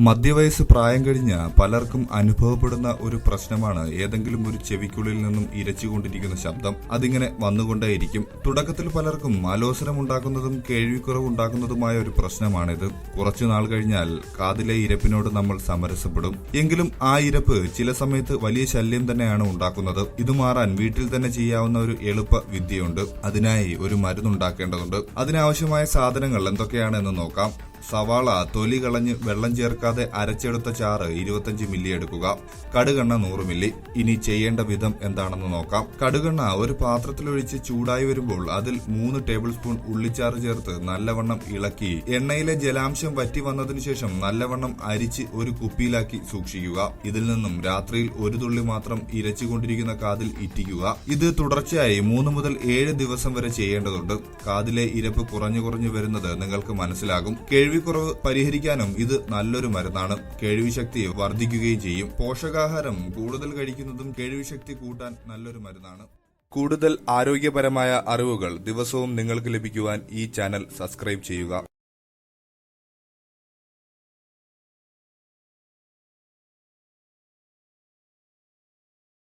മധ്യവയസ്സ് പ്രായം കഴിഞ്ഞ പലർക്കും അനുഭവപ്പെടുന്ന ഒരു പ്രശ്നമാണ് ഏതെങ്കിലും ഒരു ചെവിക്കുള്ളിൽ നിന്നും ഇരച്ചുകൊണ്ടിരിക്കുന്ന ശബ്ദം. അതിങ്ങനെ വന്നുകൊണ്ടേയിരിക്കും. തുടക്കത്തിൽ പലർക്കും ആലോചനം ഉണ്ടാക്കുന്നതും കേൾവിക്കുറവ് ഉണ്ടാക്കുന്നതുമായ ഒരു പ്രശ്നമാണിത്. കുറച്ചു നാൾ കഴിഞ്ഞാൽ കാതിലെ ഇരപ്പിനോട് നമ്മൾ സമരസപ്പെടും. എങ്കിലും ആ ഇരപ്പ് ചില സമയത്ത് വലിയ ശല്യം തന്നെയാണ് ഉണ്ടാക്കുന്നത്. ഇത് മാറാൻ വീട്ടിൽ തന്നെ ചെയ്യാവുന്ന ഒരു എളുപ്പ വിദ്യയുണ്ട്. അതിനായി ഒരു മരുന്നുണ്ടാക്കേണ്ടതുണ്ട്. അതിനാവശ്യമായ സാധനങ്ങൾ എന്തൊക്കെയാണ് എന്ന് നോക്കാം. സവാള തൊലി കളഞ്ഞ് വെള്ളം ചേർക്കാതെ അരച്ചെടുത്ത ചാറ് ഇരുപത്തഞ്ച് മില്ലി എടുക്കുക. കടുകെണ്ണ നൂറ് മില്ലി. ഇനി ചെയ്യേണ്ട വിധം എന്താണെന്ന് നോക്കാം. കടുകെണ്ണ ഒരു പാത്രത്തിലൊഴിച്ച് ചൂടായി വരുമ്പോൾ അതിൽ മൂന്ന് ടേബിൾ സ്പൂൺ ഉള്ളിച്ചാറ് ചേർത്ത് നല്ലവണ്ണം ഇളക്കി എണ്ണയിലെ ജലാംശം വറ്റി വന്നതിനു ശേഷം നല്ലവണ്ണം അരിച്ച് ഒരു കുപ്പിയിലാക്കി സൂക്ഷിക്കുക. ഇതിൽ നിന്നും രാത്രിയിൽ ഒരു തുള്ളി മാത്രം ഇരച്ചുകൊണ്ടിരിക്കുന്ന കാതിൽ ഇറ്റിക്കുക. ഇത് തുടർച്ചയായി മൂന്ന് മുതൽ ഏഴ് ദിവസം വരെ ചെയ്യേണ്ടതുണ്ട്. കാതിലെ ഇരപ്പ് കുറഞ്ഞു കുറഞ്ഞു വരുന്നത് നിങ്ങൾക്ക് മനസ്സിലാകും. കേൾവിക്കുറവ് പരിഹരിക്കാനും ഇത് നല്ലൊരു മരുന്നാണ്. കേൾവിശക്തി വർദ്ധിക്കുകയും ചെയ്യും. പോഷകാഹാരം കൂടുതൽ കഴിക്കുന്നതും കേൾവിശക്തി കൂട്ടാൻ നല്ലൊരു മരുന്നാണ്. കൂടുതൽ ആരോഗ്യപരമായ അറിവുകൾ ദിവസവും നിങ്ങൾക്ക് ലഭിക്കുവാൻ ഈ ചാനൽ സബ്സ്ക്രൈബ് ചെയ്യുക.